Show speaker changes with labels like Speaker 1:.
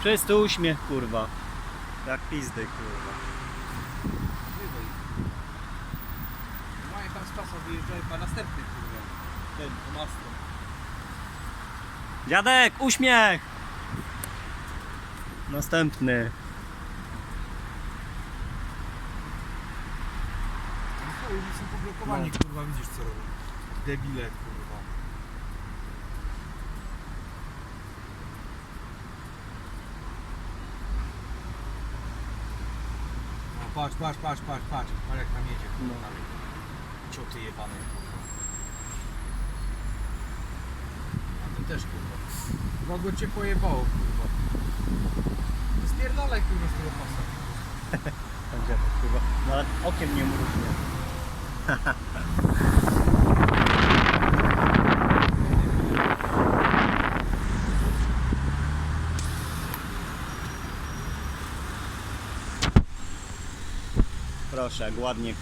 Speaker 1: Przez to uśmiech, kurwa. Jak pizdy, kurwa.
Speaker 2: Mają tam z pasa wyjeżdżają chyba następny, kurwa. Ten, to mastro.
Speaker 1: Dziadek, uśmiech! Następny.
Speaker 2: Oni są poblokowani, kurwa, widzisz co robią. Debile, kurwa. Patrz, patrz, patrz, patrz, patrz. Ale jak tam jedzie kurwa
Speaker 1: No.
Speaker 2: dalej. Cioty jebane kurwa. A to też kurwa. Mogło cię pojebało kurwa. Spierdalaj kurwa z tego pasa.
Speaker 1: Tam dziadek, kurwa. Nawet okiem nie mrugnie. Proszę, jak ładnie